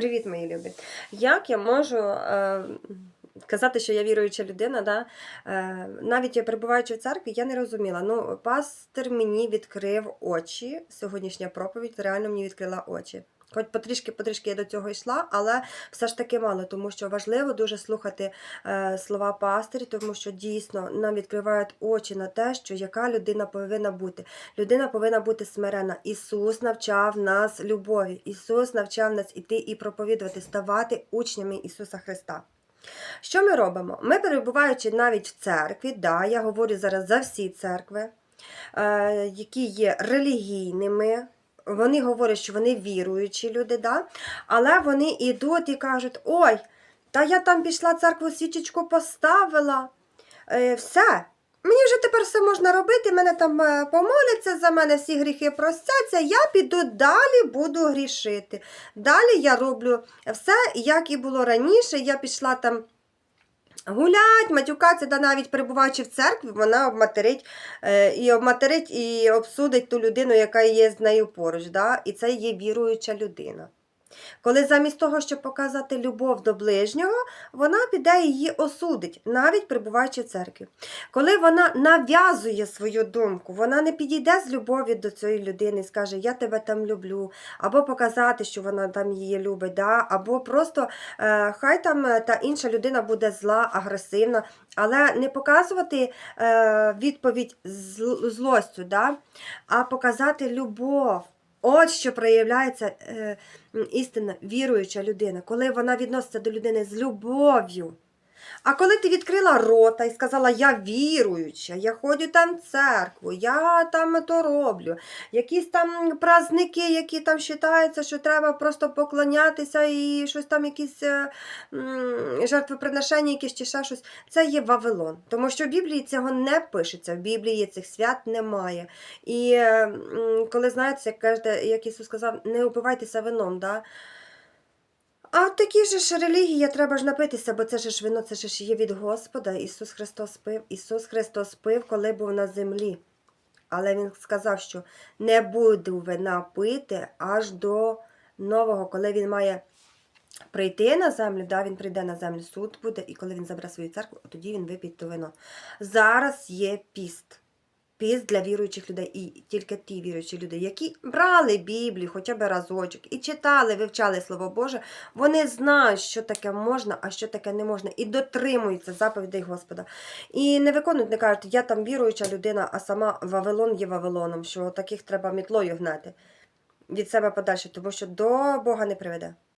Привіт, мої любі. Як я можу е, казати, що я віруюча людина? Да? Е, навіть я перебуваючи в церкві, я не розуміла. Ну, пастир мені відкрив очі. Сьогоднішня проповідь реально мені відкрила очі. Хоч потрішки-потрішки я до цього йшла, але все ж таки мало, тому що важливо дуже слухати е, слова пастирів, тому що дійсно нам відкривають очі на те, що яка людина повинна бути. Людина повинна бути смирена. Ісус навчав нас любові. Ісус навчав нас іти і проповідувати, ставати учнями Ісуса Христа. Що ми робимо? Ми, перебуваючи навіть в церкві, да, я говорю зараз за всі церкви, е, які є релігійними. Вони говорять, що вони віруючі люди, да? але вони йдуть і кажуть: ой, та я там пішла церкву свічечку поставила. Е, все. Мені вже тепер все можна робити, мене там е, помоляться за мене, всі гріхи простяться, я піду далі буду грішити. Далі я роблю все, як і було раніше. Я пішла там гулять, матюкатися, та навіть перебуваючи в церкві, вона обматерить е, і обматерить, і обсудить ту людину, яка є з нею поруч. Да? І це є віруюча людина. Коли замість того, щоб показати любов до ближнього, вона піде її осудить, навіть перебуваючи в церкві. Коли вона нав'язує свою думку, вона не підійде з любові до цієї людини і скаже, я тебе там люблю, або показати, що вона там її любить, да? або просто е, хай там е, та інша людина буде зла, агресивна, але не показувати е, відповідь з злостю, да? а показати любов. От що проявляється е, істинна віруюча людина, коли вона відноситься до людини з любов'ю. А коли ти відкрила рота і сказала, я віруюча, я ходжу там в церкву, я там то роблю, якісь там праздники, які там вважаються, що треба просто поклонятися і щось там, якісь е, жертвоприношення, якісь чи ще щось, це є Вавилон. Тому що в Біблії цього не пишеться, в Біблії цих свят немає. І е, коли знаєте, як, кажете, як Ісус сказав, не упивайтеся вином. Да? А такі же ж релігії треба ж напитися, бо це ж вино, це ж є від Господа. Ісус Христос пив. Ісус Христос пив, коли був на землі. Але Він сказав, що не буду вина пити аж до нового, коли він має прийти на землю, да, він прийде на землю, суд буде, і коли він забере свою церкву, тоді він вип'є то вино. Зараз є піст. Піст для віруючих людей, і тільки ті віруючі люди, які брали Біблію хоча б разочок і читали, вивчали Слово Боже, вони знають, що таке можна, а що таке не можна, і дотримуються заповідей Господа. І не виконують, не кажуть, я там віруюча людина, а сама Вавилон є Вавилоном, що таких треба мітлою гнати від себе подальше, тому що до Бога не приведе.